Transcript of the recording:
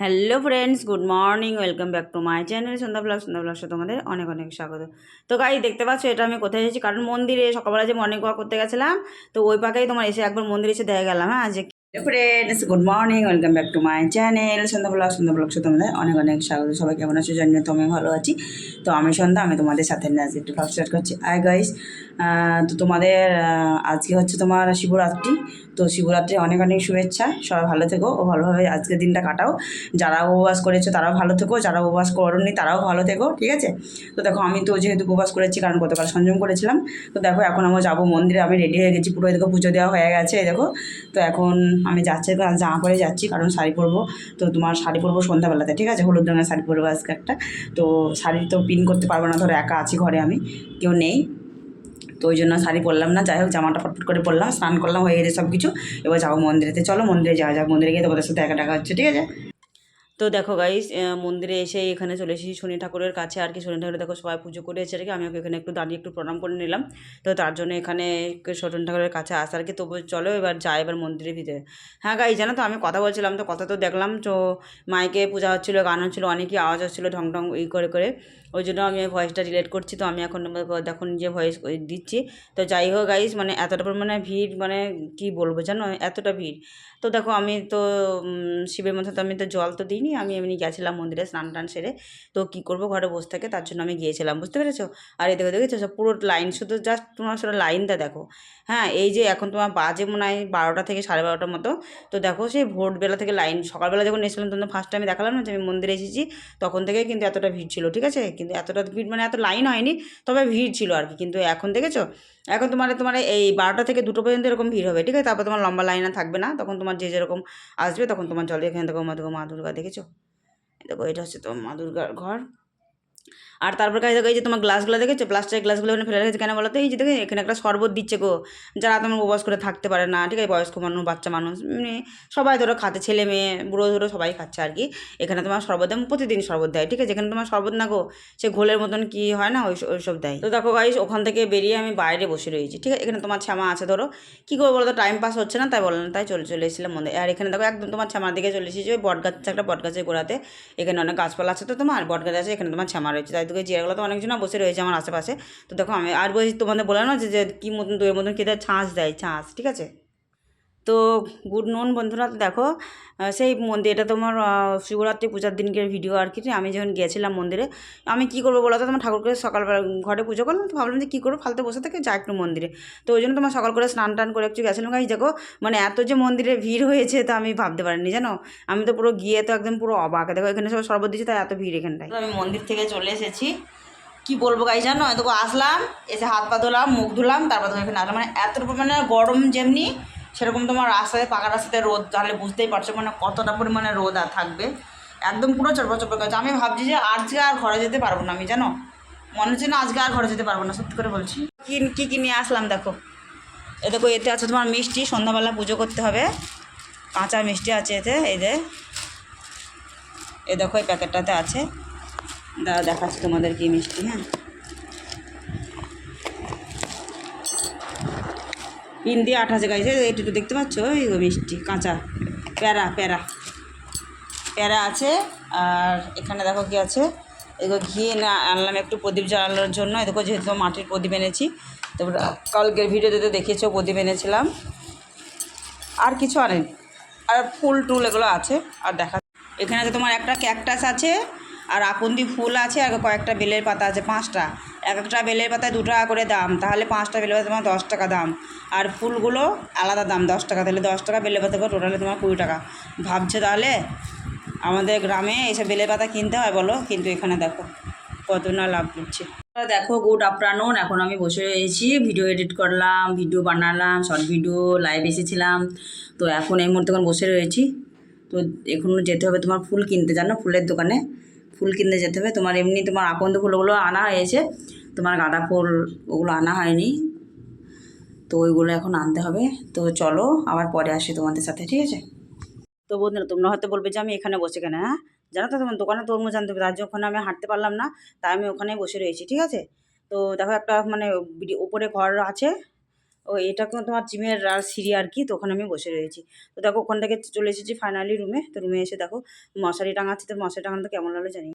Hello friends, good morning, welcome back to my channel Sandhya blog, Sandhya ব্লগসে তোমাদের অনেক অনেক স্বাগত। তো গাই দেখতে পাচ্ছ এটা আমি কোথায় এসেছি? কারণ মন্দিরে সকালবেলা যে মর্নিং ওয়াক করতে গেছিলাম, তো ওই পাকেই তোমার এসে একবার মন্দিরে এসে দেখা গেলাম হ্যাঁ যে friends good morning welcome back to my channel Sandhya blog, Sandhya ব্লগসে তোমাদের অনেক অনেক স্বাগত। সবাই কেমন আছো? জানিও তো আমি ভালো আছি। তো আমি সন্ধ্যা, আমি তোমাদের সাথে আজকে একটু ব্লগ স্টার্ট করছি। আই গাইস তো তোমাদের আজকে হচ্ছে তোমার শিবরাত্রি। তো শিবরাত্রি অনেক অনেক শুভেচ্ছা। সবাই ভালো থেকো ও ভালোভাবে আজকের দিনটা কাটাও। যারা উপবাস করেছ তারাও ভালো থেকো, যারা উপবাস করনি তারাও ভালো থেকো, ঠিক আছে? তো দেখো আমি তো যেহেতু উপবাস করেছি, কারণ গতকাল সংযম করেছিলাম। তো দেখো এখন আমরা যাব মন্দিরে, আমি রেডি হয়ে গেছি, পুরো দেখো পুজো দেওয়া হয়ে গেছে দেখো। তো এখন আমি যাচ্ছি জামা পরে যাচ্ছি, কারণ শাড়ি পরবো। তো তোমার শাড়ি পরবো সন্ধ্যাবেলাতে, ঠিক আছে? হলুদ রঙের শাড়ি পরবো আজকে একটা। তো শাড়ি তো পিন করতে পারব না, ধরো একা আছি ঘরে আমি, কেউ নেই। তো ওই জন্য শাড়ি পরলাম না। যাই হোক, জামাটা ফটফট করে পরলাম, স্নান করলাম, হয়ে গেছে সব কিছু এবার যাব মন্দিরেতে। চলো মন্দিরে যাওয়া যাক। মন্দিরে গিয়ে তোমাদের সাথে একা টাকা হচ্ছে, ঠিক আছে? তো দেখো গাইস মন্দিরে এসে এখানে চলে এসেছি শনি ঠাকুরের কাছে। আর কি শনি ঠাকুরের দেখো সবাই পুজো করে এসে রেখে আমি ওকে এখানে একটু দাঁড়িয়ে একটু প্রণাম করে নিলাম। তো তার জন্য এখানে শনি ঠাকুরের কাছে আসা আর কি। তবু চলো এবার যাই এবার মন্দিরের ভিতরে। হ্যাঁ গাই জানো তো আমি কথা বলছিলাম তো, কথা তো দেখলাম। তো মাইকে পূজা হচ্ছিল, গান হচ্ছিল, অনেকই আওয়াজ হচ্ছিল, ঢং ঢং ই করে করে। ওই জন্য আমি ভয়েসটা রিলেট করছি। তো আমি এখন দেখো যে ভয়েস দিচ্ছি। তো যাই হোক গাইস মানে এতটা পরিমাণে ভিড় মানে কি বলব জানো? এতটা ভিড়। তো দেখো আমি তো শিবের মধ্যে তো আমি তো জল তো দিইনি। আমি এমনি গেছিলাম মন্দিরে স্নান টান সেরে। তো কী করব? ঘরে বসে থাকে তার জন্য আমি গিয়েছিলাম, বুঝতে পেরেছ? আর এই দেখো দেখেছ সব পুরো লাইন শুধু জাস্ট তোমার সেটা লাইনটা দেখো। হ্যাঁ এই যে এখন তোমার বাজে মনে হয় বারোটা থেকে সাড়ে বারোটার মতো। তো দেখো, সেই ভোরবেলা থেকে লাইন সকালবেলা যখন এসেছিলাম তখন ফার্স্ট টাইমে দেখালাম না যে আমি মন্দিরে এসেছি, তখন থেকে কিন্তু এতটা ভিড় ছিল, ঠিক আছে? কিন্তু এতটা ভিড় মানে এত লাইন হয়নি, তবে ভিড় ছিল আর কি। কিন্তু এখন দেখেছ? এখন তোমার তোমার এই বারোটা থেকে দুটো পর্যন্ত এরকম ভিড় হবে, ঠিক আছে? তারপর তোমার লম্বা লাইন আর থাকবে না, তখন তোমার যে যেরকম আসবে, তখন তোমার জলে এখানে দেখো মা দেখো মা দুর্গা দেখেছ? দেখো, এটা হচ্ছে তোমার মা দুর্গার ঘর। আর তারপর কাছে দেখো এই যে তোমার গ্লাসগুলো দেখেছ? প্লাস্টিকের গ্লাসগুলো এখানে ফেলে রেখেছে। কেন বলো তো? এই যে দেখে, এখানে একটা শরবত দিচ্ছে গো। যারা তোমার উপবাস করে থাকতে পারে না, ঠিক আছে? বয়স্ক মানুষ, বাচ্চা মানুষ মানে সবাই ধরো খাতে ছেলে মেয়ে, বুড়ো ধরো সবাই খাচ্ছে আর কি। এখানে তোমার শরবত দেয়, প্রতিদিন শরবত দেয়, ঠিক আছে? এখানে তোমার শরবত না গো, সে ঘোলের মতন কি হয় না ওই ওইসব দেয়। তো দেখো গাইস ওখান থেকে বেরিয়ে আমি বাইরে বসে রয়েছি, ঠিক আছে? এখানে তোমার শ্যামা আছে ধরো। কী করব বলো তো? টাইম পাস হচ্ছে না, তাই বললাম তাই চলে চলে এসেছিলাম মন্দিরে। আর এখানে দেখো একদম তোমার শ্যামার দিকে চলে এসেছি, ওই বট গাছ একটা বট গাছের গোড়াতে। এখানে অনেক গাছপালা আছে তো তোমার বট গাছ আছে, এখানে তোমার শ্যামা রয়েছে। তাই তোকে চেয়ারগুলো তো অনেকজন বসে রয়েছে আমার আশেপাশে। তো দেখো আমি আর বলছি তোমাদের বলে না যে কী মতন দইয়ের মতন খেতে ছাঁচ দেয়, ছাঁচ, ঠিক আছে? তো গুড নুন বন্ধুরা দেখো সেই মন্দির এটা তোমার শিবরাত্রি পূজার দিনকের ভিডিও আর কি। আমি যখন গেছিলাম মন্দিরে, আমি কী করব বলো তো? তোমার ঠাকুরকে সকালবেলা ঘরে পুজো করলাম, তো ভাবলাম যে কী করব? ফালতে বসে থেকে যা একটু মন্দিরে। তো ওই জন্য তোমার সকাল করে স্নান টান করে একটু গেছিলাম। গাই দেখো মানে এত যে মন্দিরে ভিড় হয়েছে, তা আমি ভাবতে পারিনি, জানো? আমি তো পুরো গিয়ে তো একদম পুরো অবাক। দেখো, এখানে সব শরবত দিচ্ছে তাই এত ভিড় এখানটায়। আমি মন্দির থেকে চলে এসেছি। কি বলব গাই জানো? দেখো আসলাম, এসে হাত পা ধুলাম, মুখ ধুলাম, তারপর তোমার এখানে আসলাম মানে এত পরিমাণে গরম যেমনি সেরকম তোমার রাস্তায়, পাকা রাস্তাতে রোদ, তাহলে বুঝতেই পারছ মানে কতটা পরিমাণে রোদ আর থাকবে। একদম পুরো চরপা চরপা কাজ আমি ভাবছি যে আজকে আর ঘরে যেতে পারব না আমি, জানো? মনে হচ্ছে না আজকে আর ঘরে যেতে পারব না, সত্যি করে বলছি। কি, কী নিয়ে আসলাম দেখো। এ দেখো, এতে আছে তোমার মিষ্টি, সন্ধ্যাবেলা পুজো করতে হবে। কাঁচা মিষ্টি আছে এতে যে। এ দেখো, এই প্যাকেটটাতে আছে। দাঁড়া দেখাচ্ছি তোমাদের কি মিষ্টি হ্যাঁ। পিন দিয়ে আঠাশে গাইছে এইটুকু দেখতে পাচ্ছ? ওই মিষ্টি, কাঁচা। প্যারা প্যারা। প্যারা আছে, আর এখানে দেখো কি আছে? এগুলো ঘি না, আনলাম একটু প্রদীপ জ্বালানোর জন্য। দেখো যেহেতু মাটির প্রদীপ এনেছি তারপর কালকের ভিডিওতে তো দেখেছ প্রদীপ এনেছিলাম। আর কিছু আনেনি। আর ফুল টুল এগুলো আছে, আর দেখা এখানে তোমার একটা ক্যাকটাস আছে, আর আকন্দি ফুল আছে, আর কয়েকটা বেলের পাতা আছে, পাঁচটা। এক একটা বেলের পাতায় দু টাকা করে দাম, তাহলে পাঁচটা বেলের পাতা তোমার দশ টাকা দাম। আর ফুলগুলো আলাদা দাম, দশ টাকা, তাহলে দশ টাকা বেলের পাতা টোটালে তোমার কুড়ি টাকা। ভাবছ তাহলে? আমাদের গ্রামে এইসব বেলের পাতা কিনতে হয় বলো, কিন্তু এখানে দেখো, কত না লাভ করছে দেখো গুড আফটারনুন এখন আমি বসে রয়েছি ভিডিও এডিট করলাম ভিডিও বানালাম শর্ট ভিডিও লাইভ এসেছিলাম। তো এখন এই মুহূর্তে এখন বসে রয়েছি। তো এখন যেতে হবে তোমার ফুল কিনতে, জানো, ফুলের দোকানে। ফুল কিনতে যেতে হবে, তোমার এমনি তোমার আকন্দ ফুলগুলো আনা হয়েছে। তোমার গাঁদা ফুল ওগুলো আনা হয়নি। তো ওইগুলো এখন আনতে হবে। তো চলো আবার পরে আসি তোমাদের সাথে, ঠিক আছে? তো বন্ধুরা, তোমরা হয়তো বলবে যে আমি এখানে বসে কেন হ্যাঁ? জানো তো তোমার দোকানে তরমুজ আনতে হবে তার জন্য ওখানে আমি হাঁটতে পারলাম না, তাই আমি ওখানেই বসে রয়েছি, ঠিক আছে? তো দেখো একটা মানে উপরে ঘর আছে, ও এটা তোমার জিমের সিঁড়ি আর কি, তো ওখানে আমি বসে রয়েছি। তো দেখো, ওখান থেকে চলে এসেছি ফাইনালি রুমে তো রুমে এসে দেখো, মশারি টাঙাচ্ছি, তো মশারি টাঙানো তো কেমন লাগল জানি।